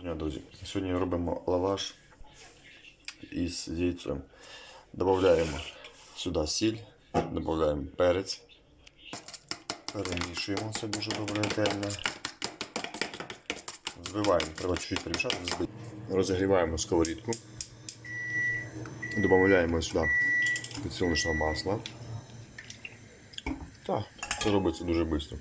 Дня, друзі. Сьогодні робимо лаваш із яйцем. Додаємо сюди сіль, додаємо перець, перемішуємо це дуже добре ретельно. Збиваємо, треба чуть-чуть перемішати, збити. Розігріваємо сковорідку. Додаємо сюди підсолнечного масла. Так, це робиться дуже швидко.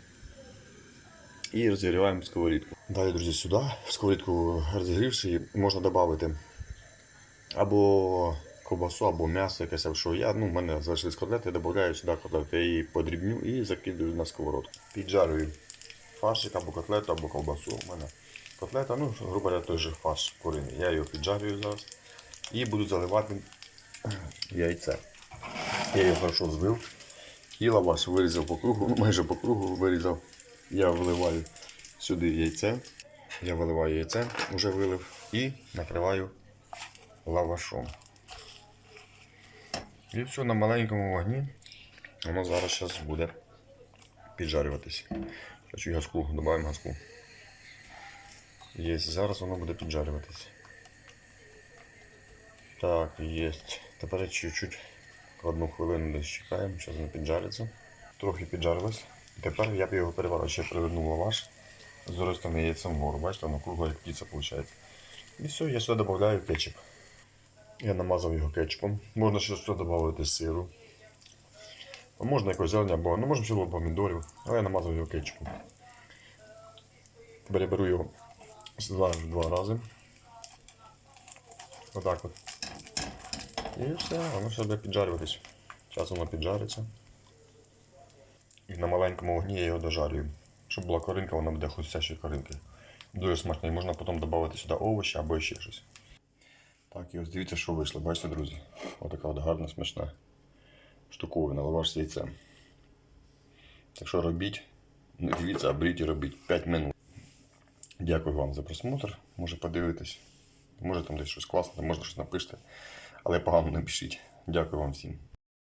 І розігріваємо сковорідку. Далі, друзі, сюди, в сковорідку розігрівши, можна додати або ковбасу, або м'ясо якесь, якщо я, ну, в мене залишились котлети, я додаю сюди котлети, я її подрібню і закидую на сковородку. Піджарюю фаршик або котлету, або ковбасу. У мене котлета, ну, грубо говоря, той же фарш куриний. Я його піджарюю зараз і буду заливати яйце. Я його хорошо збив. І лаваш вирізав по кругу, майже по кругу вирізав. Я виливаю сюди яйце. Я виливаю яйце, вже вилив, і накриваю лавашом. І все на маленькому вогні. Воно зараз зараз буде піджарюватися. Хочу газку, додаємо газку. Є, зараз воно буде піджарюватися. Так, є. Тепер чуть-чуть одну хвилину десь чекаємо, зараз воно піджариться. Трохи піджарилось. Тепер я б його переворачую, ще перевернув лаваш з розтаним яйцем вгору. Бачите, воно як птиця виходить. І все, я сюди додаю кетчуп. Я намазав його кетчупом. Можна ще сюди додати сиру. А можна якось зелень або, ну можна ще було але я намазав його кетчупом. Тепер я беру його в два рази. Отак от. І все, воно все буде піджарюватись. Зараз воно піджариться. І на маленькому вогні я його дожарюю. Щоб була коринка, вона буде хрустящою коринкою. Дуже смачно. І можна потім додати сюди овочі або ще щось. Так, і ось дивіться, що вийшло. Бачите, друзі? Отака от гарна, смачна штуковина, лаваш з яйцем. Так що робіть, не дивіться, а беріть і робіть 5 минут. Дякую вам за просмотр. Може подивитись. Може там десь щось класне, може щось напишете. Але погано напишіть. Дякую вам всім.